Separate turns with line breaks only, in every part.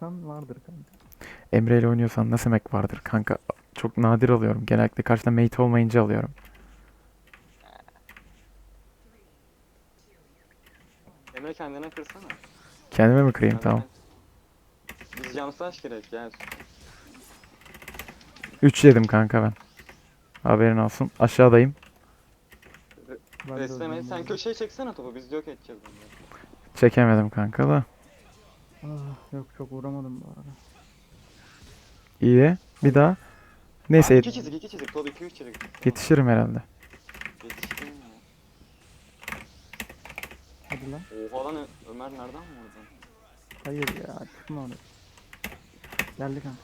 oynuyorsan vardır kanka.
Emre ile oynuyorsan nasıl emek vardır kanka? Çok nadir alıyorum. Genellikle karşıda mate olmayınca alıyorum.
Emre kendine kırsana.
Kendime mi kırayım?
Kendine.
Tamam.
Biz jamslash gerek ya.
3 yedim kanka ben. Haberin olsun. Aşağıdayım.
Ben de
Besleme.
öldüm
Sen köşeye çeksene topu. Biz yok edeceğiz bunu.
Çekemedim kanka da.
Ah, yok çok vuramadım bu arada.
İyi. Bir daha. Neyse
Aa, iki
yet-
çizik iki çizik. Top iki üç çizik.
yetişirim herhalde.
Yetiştin mi?
Hadi lan.
Oha lan Ö- Ömer nereden vurdun?
Hayır ya çıkma oraya. Geldi kanka.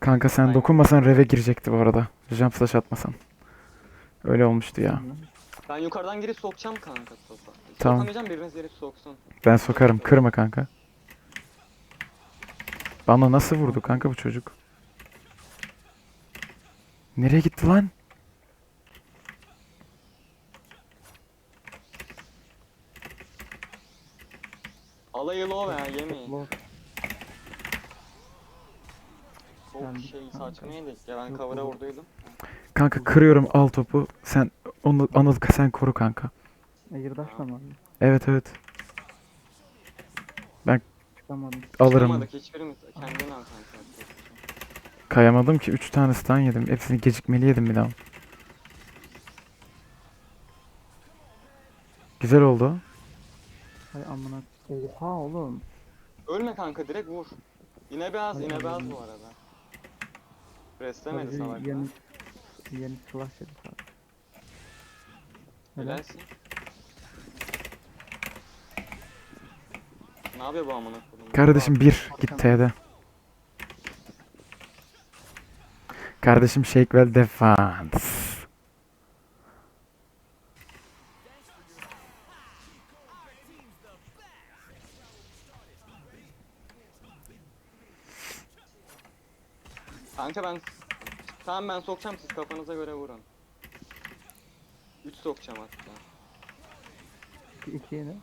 Kanka sen dokunmasan reve girecekti bu arada. Jump slash atmasan. Öyle olmuştu ya.
Tamam.
Ben yukarıdan girip sokacağım kanka topa.
Tamam.
Sokamayacağım biriniz girip soksun.
Ben sokarım. Kırma kanka. Bana nasıl vurdu kanka bu çocuk? Nereye gitti lan?
Alayı low ya yemeyin.
Low.
Çok
Ben-
şey
kanka.
saçma yedik ya ben cover'a vurduydum.
Kanka kırıyorum al topu. Sen onu Anıl sen koru kanka.
Airdaşla mı?
Evet evet.
Çıkamadım.
Alırım.
Çıkamadık hiçbirimiz kendin al kanka.
Kayamadım ki 3 tane stun yedim. Hepsini gecikmeli yedim bir daha. Güzel oldu.
Hay amına. Oha oğlum.
Ölme kanka direkt vur. Yine beyaz yine beyaz bu arada. Reslemedi
Sadece
salak.
Yeni, yeni slash yedi sadece. Helal.
Helalsin. Ne yapıyor bu amına koyayım?
Kardeşim 1 git T'de. Kardeşim Shakewell defense.
Kanka ben Tamam ben sokacağım siz kafanıza göre vurun. 3 sokacağım hatta.
İki yeni.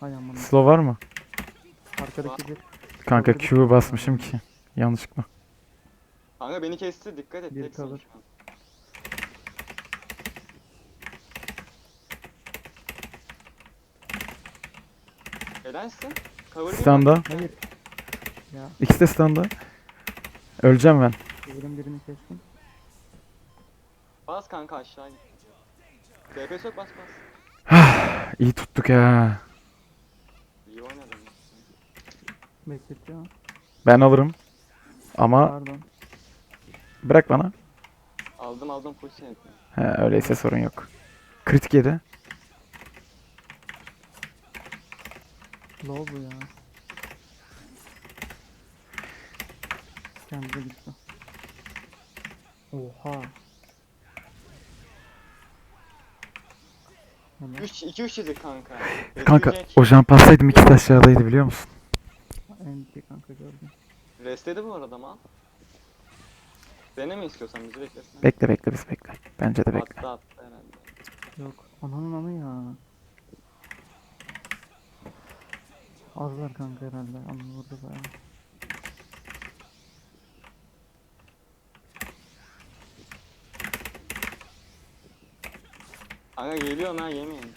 Hay amına.
Slow var mı?
Arkadaki bir.
Kanka
Cover bir-
Q basmışım ki. Yanlışlıkla.
Kanka beni kesti dikkat et
Bir
teksin şu an. Cover bir
Standa.
Hayır. Ya
İkisi de standa. Öleceğim ben.
çevirin birini kestim.
Bas kanka aşağı git. DP sok bas bas.
İyi tuttuk ya.
İyi oynadın.
Bekletiyor.
Ben alırım. Ama
Pardon.
bırak bana.
Aldım aldım full şey.
He, öyleyse sorun yok. Kritik yedi.
Low bu ya. Kendine gitti. Oha.
3 2 3 çizik kanka.
Kanka
Bekleyecek.
o jump atsaydım ikisi aşağıdaydı biliyor musun?
NT kanka gördüm.
Restledi bu arada mal. Deneme istiyorsan bizi beklesin.
Bekle bekle biz bekle. Bence de bekle.
Attı attı herhalde.
Yok. Ananın anı ya. Azlar kanka herhalde. Anı vurdu bayağı.
Kanka geliyor ha yemeyin.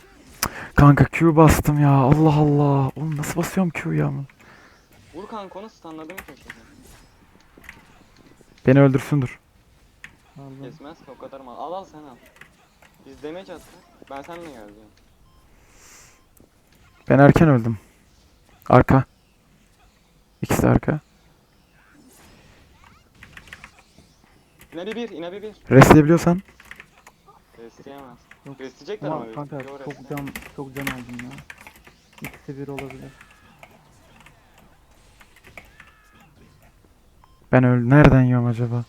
Kanka Q bastım ya. Allah Allah. Oğlum nasıl basıyorum Q'yu ya?
Vur kanka onu stunladım köşede.
Beni öldürsün dur.
Aldım.
Kesmez ki o kadar mal. Al al sen al. Biz damage attık. Ben seninle geleceğim.
Ben erken öldüm. Arka. İkisi de arka.
İne bir bir, ine bir bir.
Restleyebiliyorsan.
Restleyemez.
Yok.
Restleyecekler ama.
Ama kanka
Yo,
çok
restle.
can çok can aldım ya. İkisi bir olabilir.
Ben öl nereden yiyorum acaba?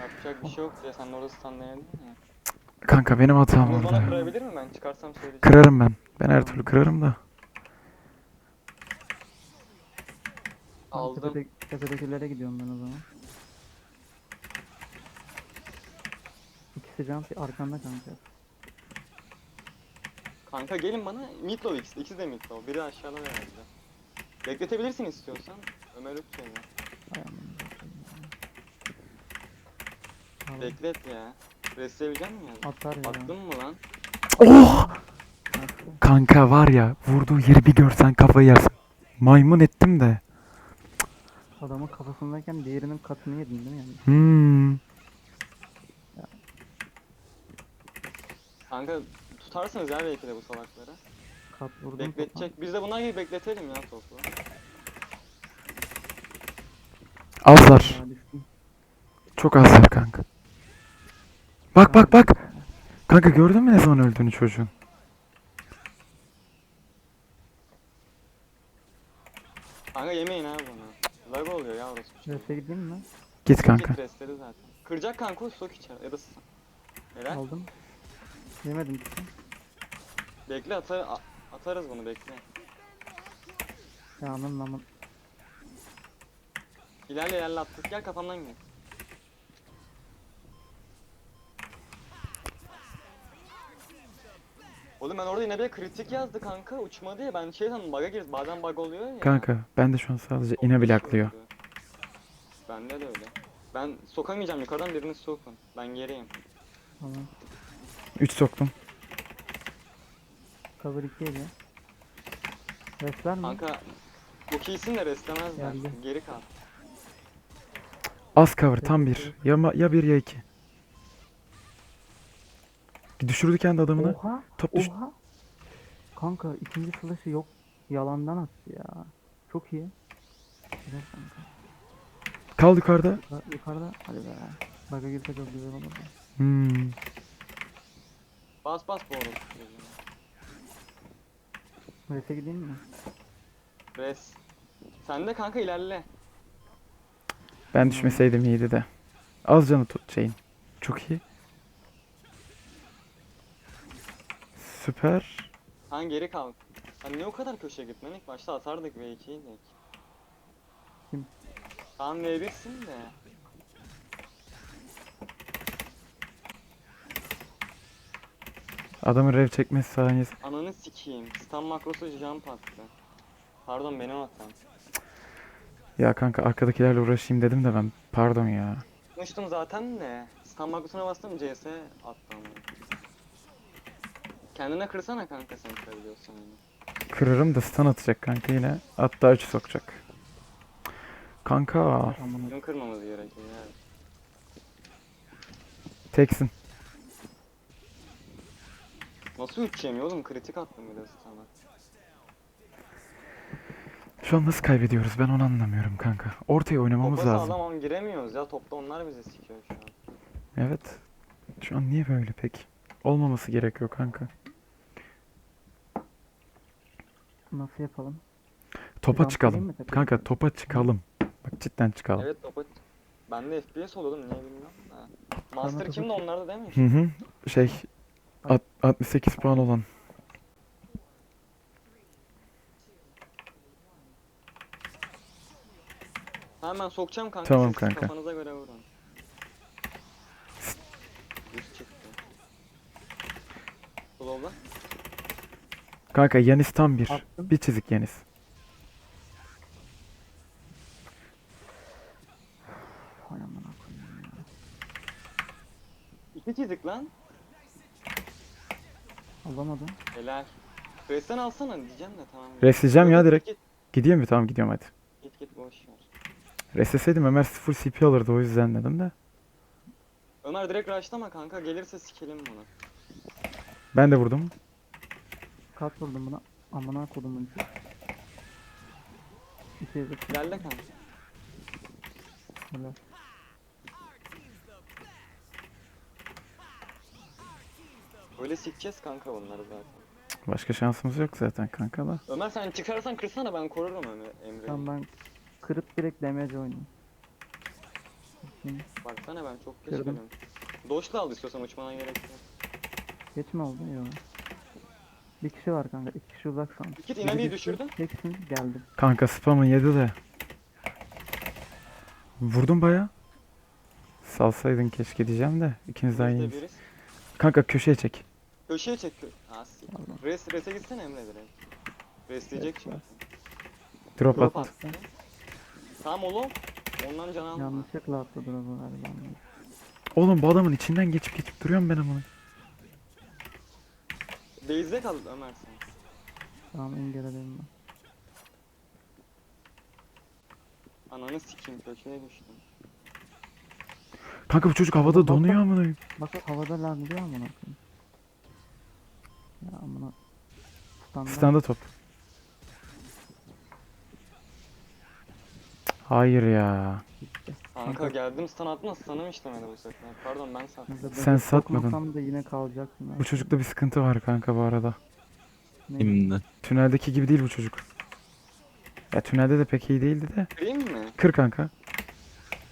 Yapacak bir şey yok ya sen orada stunlayabildin ya.
Kanka benim hatam orada.
bana kırabilir mi ben çıkarsam söyleyeceğim.
Kırarım ben. Ben her türlü kırarım da.
Aldım.
tepede- tepedekilere gidiyorum ben o zaman. İkisi can arkanda kanka.
Kanka gelin bana midlow ikisi, ikisi de midlow. Biri aşağıda herhalde. Bekletebilirsin istiyorsan. Ömer Ökçen'i.
Ya. Tamam,
Beklet ya. Restleyebilecek misin yani?
Atar ya.
Attın mı lan?
Oh! Kanka var ya vurduğu yeri bir görsen kafayı yersin. Maymun ettim de.
Adamın kafasındayken diğerinin katını yedin değil mi yani?
Hmm.
Kanka tutarsınız ya belki de bu salakları.
Kat vurdum.
Bekletecek. Biz de bunlar gibi bekletelim ya topu.
Azlar. Çok azlar kanka. Bak bak bak. Kanka gördün mü ne zaman öldüğünü çocuğun?
Kanka yemeyin abi bunu. Lag oluyor ya orası.
Rese gideyim mi?
Git kanka.
Git restledi zaten. Kıracak kanka o sok içer. Ya da Helal.
Aldım. Yemedim.
Bekle atar a- atarız bunu bekle.
Ya anam namın.
İlerle ilerle attık. Gel kafamdan gel. Oğlum ben orada yine bir kritik yazdı kanka uçmadı ya ben şey sandım bug'a girdi bazen bug oluyor ya.
Kanka ben de şu an sadece ine bile aklıyor.
Bende de öyle. Ben sokamayacağım yukarıdan birini sokun. Ben geriyim.
Tamam.
3 soktum.
Cover 2 ile. Resler mi?
Kanka çok iyisin de reslemezler.
Geldi.
Geri kal.
Az cover tam bir. Ya, ma- ya bir ya iki. Düşürdü kendi adamını.
Oha.
Top düş.
Oha. Kanka ikinci flash'ı yok. Yalandan attı ya. Çok iyi. Güzel kanka.
Kal yukarıda.
Yuka- Yukarıda. Hadi be. Bug'a girse çok güzel olur.
Hmm.
Bas bas bu arada.
Rese gideyim mi?
Res. Sen de kanka ilerle.
Ben düşmeseydim iyiydi de. Az canı tut şeyin. Çok iyi. Süper.
Sen geri kal. Sen niye o kadar köşeye gittin? İlk başta atardık V2'ydik.
Kim?
Tamam V1'sin de.
Adamın rev çekmesi saniyesi.
Ananı sikeyim. Stun makrosu jump attı. Pardon benim hatam.
Ya kanka arkadakilerle uğraşayım dedim de ben. Pardon ya.
Konuştum zaten de. Stun makrosuna bastım CS attı ama. Kendine kırsana kanka sen kırabiliyorsan yine.
Kırarım da stun atacak kanka yine. Hatta 3 sokacak. Kanka
Bizim kırmamız gerekiyor yani.
teksin.
Nasıl 3 yemiyor oğlum? Kritik attım bir de sana.
Şu an nasıl kaybediyoruz ben onu anlamıyorum kanka. Ortaya oynamamız
Topa
lazım.
sağlam giremiyoruz ya. Topta onlar bizi sikiyor şu an.
Evet. Şu an niye böyle peki? Olmaması gerekiyor kanka.
Nasıl yapalım?
Topa
Biraz
çıkalım.
mi?
Kanka topa çıkalım. Bak cidden çıkalım.
Evet topa... Bende FPS oluyordum niye bilmiyorum da. Master
topa
kimdi onlarda değil mi?
Hı hı. Şey at- 68 puan olan.
Hemen sokacağım kanka.
Tamam
siz
kanka.
Kafanıza göre vurun. Düz çıktı. Slow'la.
Kanka Yanis tam bir.
Attım.
Bir çizik Yanis.
İki çizik lan.
Alamadım.
Helal. Presten alsana diyeceğim de tamam.
Resleyeceğim ya direkt.
Git
Gidiyor mu? Tamam gidiyorum hadi.
git, git boş ver.
Resleseydim Ömer full CP alırdı o yüzden dedim de.
Ömer direkt rushlama kanka gelirse sikelim bunu.
Ben de vurdum.
Kat vurdum buna. Amına kodumun içi. İki yazık.
İlerle kanka.
Helal.
Böyle sikeceğiz kanka bunları zaten.
Başka şansımız yok zaten kanka da.
Ömer sen çıkarsan kırsana ben korurum Ömer Emre'yi.
Tamam ben kırıp direkt damage oynayayım.
Baksana ben çok geç
Kırdım.
geliyorum. Doşla al istiyorsan uçmana gerek yok.
Geç mi oldu? Yok. Bir kişi var kanka. İki kişi uzak Biri
inabiyi
düştü,
düşürdün.
Teksin geldim.
Kanka spam'ın yedi de. Vurdum baya. Salsaydın keşke diyeceğim de. İkiniz daha
Biz de
iyiymiş.
biriz.
Kanka köşeye çek.
Köşeye çek.
Pardon.
Res, res'e gitsene Emre direkt.
Res
çünkü.
var.
Drop
Drop
at.
attı. Tamam oğlum. Ondan can alma.
Yanlışlıkla atladı bu galiba.
Oğlum bu adamın içinden geçip geçip duruyorum ben ama.
Base'de kal Ömer sen.
Tamam engelledim ben.
Ananı sikeyim köşeye düştüm.
Kanka bu çocuk havada donuyor amına.
Bak bak havada laglıyor amına koyayım. Ya amına. Standart.
Standa top. Hayır ya.
Kanka geldim stun attım stun'ım işlemedi bu sefer. Pardon ben.
Kanka ben
Sen satmadın.
dokunmasam da yine kalacaksın. ha.
Bu çocukta bir sıkıntı var kanka bu arada.
Kimde?
Tüneldeki gibi değil bu çocuk. Ya tünelde de pek iyi değildi de.
Kırayım mı?
Kır kanka.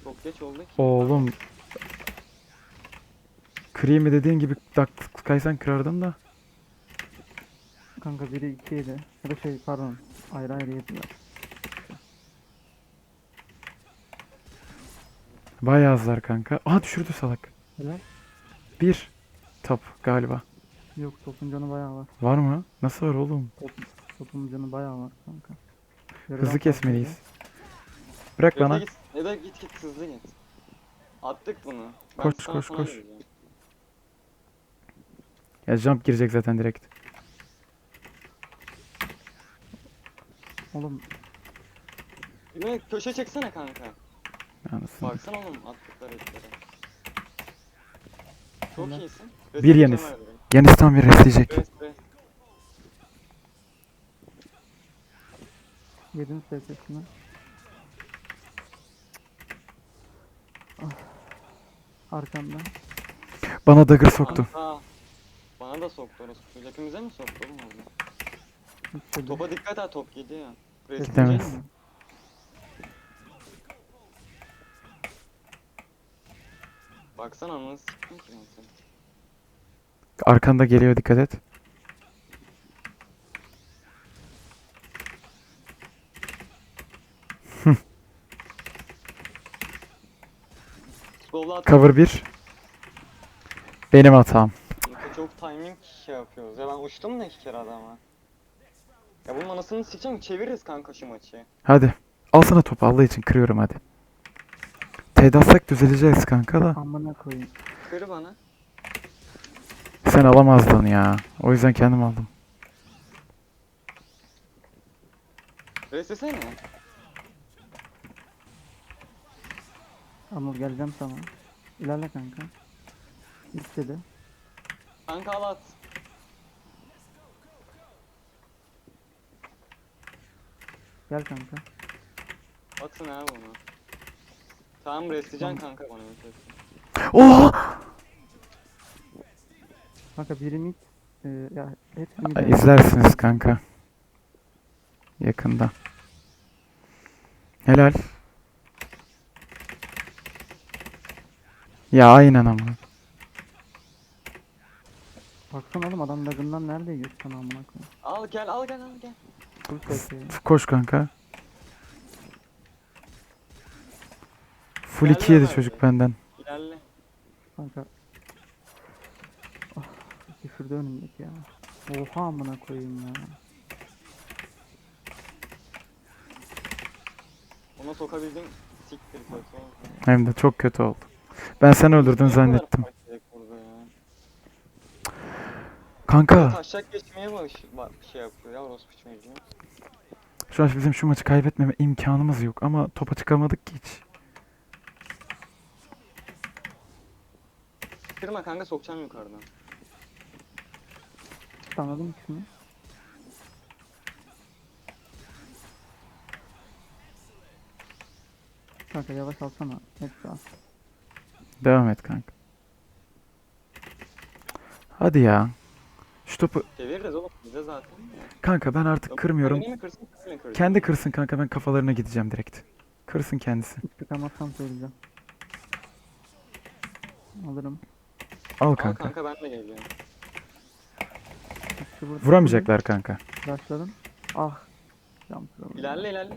Çok geç oldu ki.
Oğlum. Kırayım mı dediğin gibi dak kaysan kırardın da.
Kanka biri ikiydi. Ya da şey pardon. Ayrı ayrı yediler.
Bayağı azlar kanka. Aha düşürdü salak.
Helal.
Bir. Top galiba.
Yok topun canı bayağı var.
Var mı? Nasıl var oğlum?
Top, topun canı bayağı var kanka. Yarıdan
Hızlı kesmeliyiz. Bırak bana.
git, ya da git git hızlı git. Attık bunu. Ben
Koş, koş, koş.
vereceğim.
Ya jump girecek zaten direkt.
Oğlum
Yine köşe çeksene kanka.
Anasını.
Baksana oğlum attıkları etlere. Çok
Helal.
iyisin.
Bir
Resim
Yanis.
Ömer direkt.
Yanis tam bir restleyecek.
Rest rest.
yedim SS'ini. Ah. Arkamda.
Bana dagger soktu.
Kanka. Bana da soktu orası. Hepimize mi soktu oğlum orada? Topa dikkat et top
Gidemez.
Restleyecek
mi?
Baksana ananı siktim ki ben seni.
Arkanda geliyor dikkat et. Cover 1. Benim hatam.
Timing şey yapıyoruz ya ben uçtum da iki kere adama. Ya bunun anasını sikeceğim çeviririz kanka şu maçı.
Hadi. Al sana topu Allah için kırıyorum hadi. T'de atsak düzeleceğiz kanka da.
Amına koyayım.
Kır bana.
Sen alamazdın ya. O yüzden kendim aldım.
Restlesene.
Anıl geleceğim sana. İlerle kanka. İstedi.
Kanka al at.
Gel kanka.
Atın abi bunu. Tamam restleyeceksin kanka bana.
Oha!
Kanka biri mid. Ee, ya hepsi mid.
İzlersiniz kanka. Yakında. Helal. Ya aynen ama.
Baksana oğlum adam lagından nerede yiyor sana amına koyayım.
Al gel al gel al gel.
Full.
Koş kanka. Full
Geldi
2 yedi çocuk benden.
İlerle.
Kanka. Ah, düşürdü önümdeki ya. Oha amına koyayım ya.
Ona sokabildim. Siktir kötü oldu.
Hem de çok kötü oldu. Ben sen öldürdün zannettim.
fight direkt burada ya.
Kanka
Taşak geçmeye bak şey yapıyor ya orospu çocuğu.
şu an bizim şu maçı kaybetmeme imkanımız yok ama topa çıkamadık ki hiç.
Kırma kanka sokacağım yukarıdan.
Anladın ikisini. Kanka yavaş alsana. Hepsi al.
Devam et kanka. Hadi ya. Şu topu
Çeviririz oğlum bize zaten
kanka ben artık kırmıyorum.
Mi kırsın kendini kırsın.
Kendi kırsın kanka ben kafalarına gideceğim direkt. Kırsın kendisi.
Hiç çıkamazsam söyleyeceğim. Alırım.
Al
Al
kanka.
kanka ben de geliyorum.
Burada.
Vuramayacaklar kanka.
Başladım. Ah. Cam.
İlerle ilerle.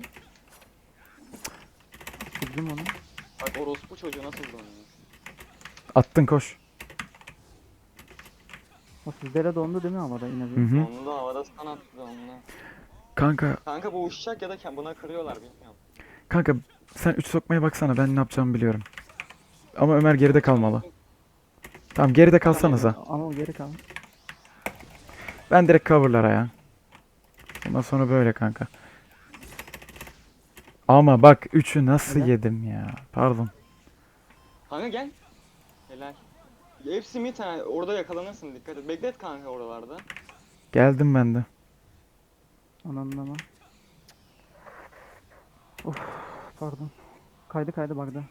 Kırdım onu.
Bak orospu çocuğu nasıl donuyor.
Attın koş.
O sizlere dondu değil mi havada yine bir?
hı.
Onu da havada stun attı da onunla.
Kanka
Kanka bu uçacak ya da ke- buna kırıyorlar bilmiyorum.
kanka sen 3 sokmaya baksana ben ne yapacağımı biliyorum. Ama Ömer geride kalmalı. Tamam geride kalsanıza.
Ama o geri kal.
Ben direkt coverlara ya. Ondan sonra böyle kanka. Ama bak 3'ü nasıl
Neden?
yedim ya. Pardon.
Kanka gel. Helal. Hepsi mid ha. Orada yakalanırsın dikkat et. Beklet kanka oralarda.
Geldim ben de.
Ananın ama. Of pardon. Kaydı kaydı bagda.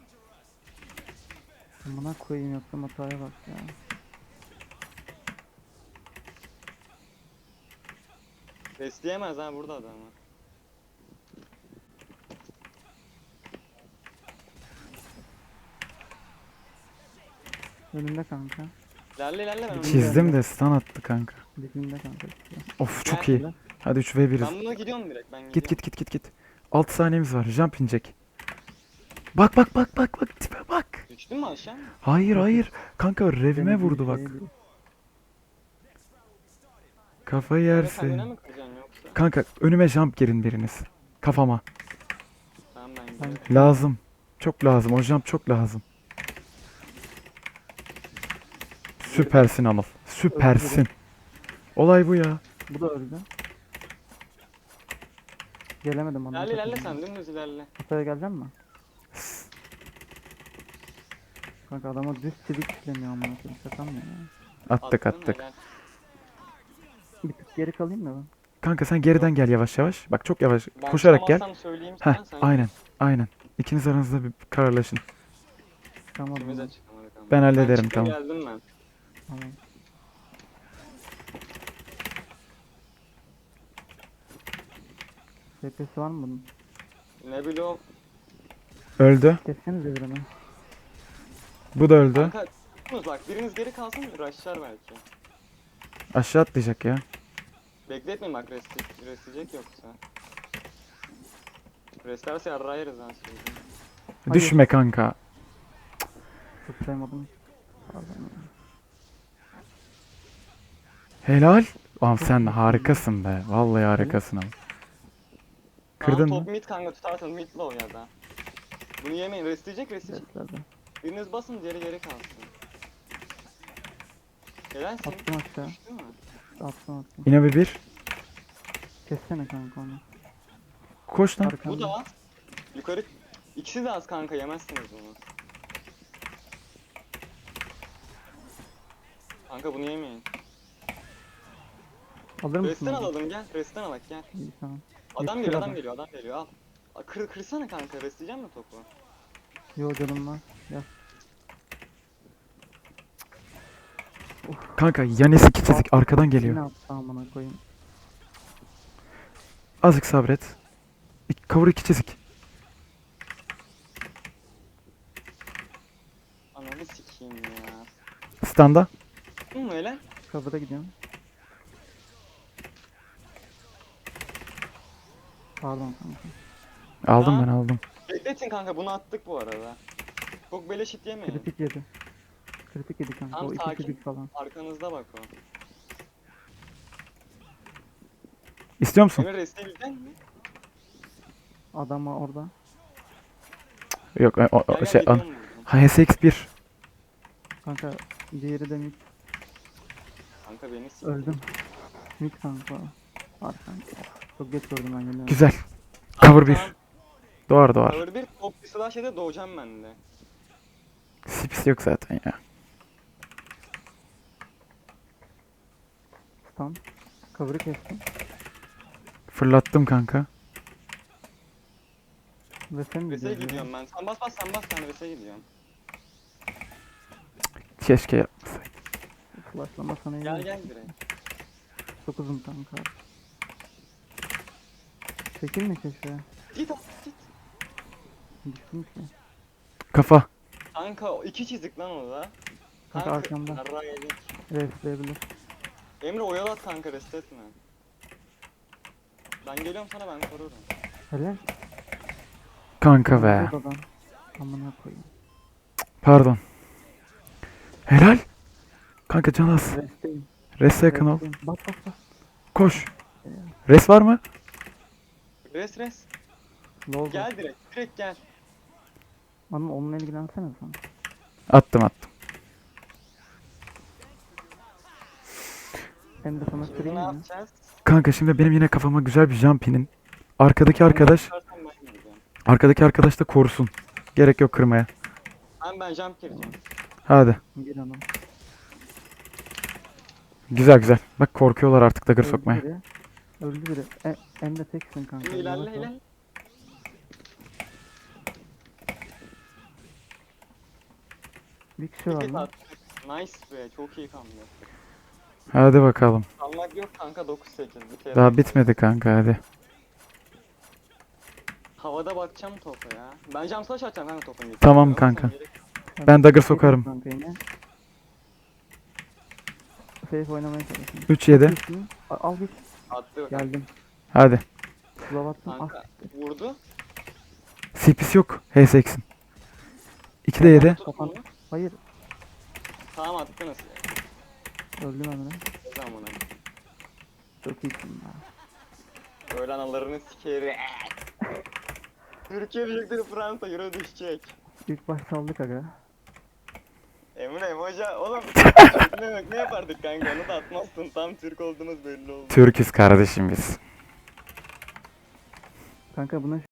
Amına koyayım yaptığım hataya bak ya.
Besleyemez ha burada adamı.
Önünde kanka.
İlerle ilerle ben.
Çizdim de stun attı kanka.
Dibinde kanka.
Of çok iyi. Hadi 3 v 1'iz.
Ben buna gidiyorum direkt ben
Git
gidiyorum.
git git git git. 6 saniyemiz var. Jump inecek. Bak bak bak bak bak tipe bak.
Düştün mü aşağı?
Hayır hayır. Kanka revime vurdu bak.
kendine
yersin.
mi kıracaksın yoksa?
Kanka önüme jump girin biriniz. Kafama.
Tamam ben
Ben-
gidiyorum.
Lazım. Çok lazım. O jump çok lazım. Süpersin Anıl. Süpersin. Olay bu ya.
Bu da öldü. Gelemedim onu.
İlerle ilerle sen dümdüz ilerle.
Hataya gelecek mi? Kanka adama düz çivik işlemiyor koyayım şaka mı ya?
Attık
Attın,
attık.
helal.
Bir tık geri kalayım mı ben?
Kanka sen geriden gel yavaş yavaş. Bak çok yavaş.
Ben
Koşarak gel.
tutamazsam söyleyeyim
Heh
sana sen
aynen. Aynen. İkiniz aranızda bir kararlaşın.
Çıkamadım
ikimiz
ben.
de çıkamadık ama.
Ben hallederim,
çıktım,
tamam.
geldim ben.
Tamam. TP'si var mı bunun?
Ne bileyim.
Öldü.
Kessenize birini.
Bu da öldü.
Kanka bak biriniz geri kalsın rushlar belki.
Aşağı atlayacak ya.
Bekletmeyin bak rest, restleyecek yoksa. Restlerse yarrağı yeriz lan söyleyeyim.
Düşme kanka.
Sevmedim. Pardon.
Helal. Oğlum sen harikasın be. Vallahi harikasın ama. Kırdın
Tamam,
mı?
top mid kanka tutarsan mid low ya da. Bunu yemeyin restleyecek restleyecek.
Restlerde.
Biriniz basın diğeri geri kalsın. Helalsin.
Attım aşağı.
Düştü mü?
Attım attım.
Yine bir bir.
Kessene kanka onu.
Koş lan.
Bu da az. Yukarı. İkisi de az kanka yemezsiniz bunu. Kanka bunu yemeyin.
Alır mısın?
Resten
onu?
alalım gel. Resten alak gel.
İyi tamam.
Adam
Yetişir
geliyor adam
adam.
geliyor adam geliyor al. Aa, Kır, kırsana kanka restleyecek mi topu?
Yo canım var. Ya.
Kanka yanesi çizik arkadan
Yine
geliyor.
attı amına koyayım.
Azıcık sabret. İki, cover iki çizik.
Ananı sikeyim ya.
Standa.
Mu öyle?
Cover'a gidiyorum. Pardon kanka.
Aldım ben aldım.
Bekletin kanka bunu attık bu arada. Çok beleşit yemeyin.
Kritik yedi. Kritik yedi kanka.
Tamam,
o iki
sakin.
kritik falan.
Arkanızda bak o.
İstiyor musun?
Emir restleyebilecek mi?
Adama orada.
Yok o, o-
Gel gel
şey an.
gidiyorum buradan.
Ha SX1.
Kanka diğeri de mid.
Kanka beni sik.
Öldüm. Mid kanka. Arkan. Çok geç gördüm ben yine.
Güzel. Cover 1.
Tamam,
Doğar doğar.
Cover bir top bir slash şeyde doğacağım ben de.
Sips yok zaten ya.
Stun. Cover'ı kestim.
Fırlattım kanka.
Ve sen
Vese
gidiyorsun ya.
gidiyorum ben. Sen bas bas sen bas ben Vese gidiyorum.
Keşke yapmasaydım.
Flashlama sana iyi.
Gel gel direkt.
Çok uzun kanka. Çekilme köşeye.
Git git.
Düştüm ki.
Kafa.
Kanka iki çizik lan o da.
Kanka arkamda.
yarrağı yedik.
Refleyebilir.
Emre oyalat kanka rest etme. Ben geliyorum sana ben korurum.
Helal.
Kanka be.
Buradan. Amına koyayım.
Pardon. Helal. Kanka can az.
Resteyim.
Reste yakın ol.
Bas bas bas.
Koş. Res var mı?
Res res.
Low
Gel direkt. Direkt gel.
Anam onunla ilgilensene sen.
Attım attım.
Hem de sana
Şimdi
kırayım
ne yapacağız?
Kanka şimdi benim yine kafama güzel bir jump inin. Arkadaki arkadaş,
ben
arkadaki arkadaş da korusun. Gerek yok kırmaya.
Ben ben jump gireceğim.
Hadi.
Gir anam.
Güzel güzel. Bak korkuyorlar artık dagger
Öldü
sokmaya.
biri. Öldü biri. E, hem de teksin kanka.
İlerle
yavaş ol.
ilerle.
Bir kişi var
Ticket
lan.
attık. Nice be. Çok iyi kamyon.
Hadi bakalım.
Almak yok kanka 9-8. Bir kere
Daha bitmedi kanka hadi.
Havada bakacağım topa ya. Ben jump slash atacağım kanka topun gibi.
Tamam
Ama
kanka.
gerek-
Ben dagger sokarım.
Kanka yine. Safe oynamaya çalışın.
3-7.
Gitsin. Al, al git.
Attı.
Geldim.
Hadi.
Slow attım.
Kanka vurdu.
CP'si yok. HS-X'in. 2'de 7.
Tut
Kapan.
bunu.
Hayır.
Tamam attı nasıl?
Öldüm Emre.
O zaman bunu.
Çok iyisin ya.
Böyle analarını sikeri. Türkiye diyecekleri Fransa euro düşecek.
İlk baş saldık aga.
Emre hoca oğlum ne, bak, ne yapardık kanka onu da atmazsın tam Türk olduğumuz belli oldu.
Türküz kardeşim biz.
Kanka buna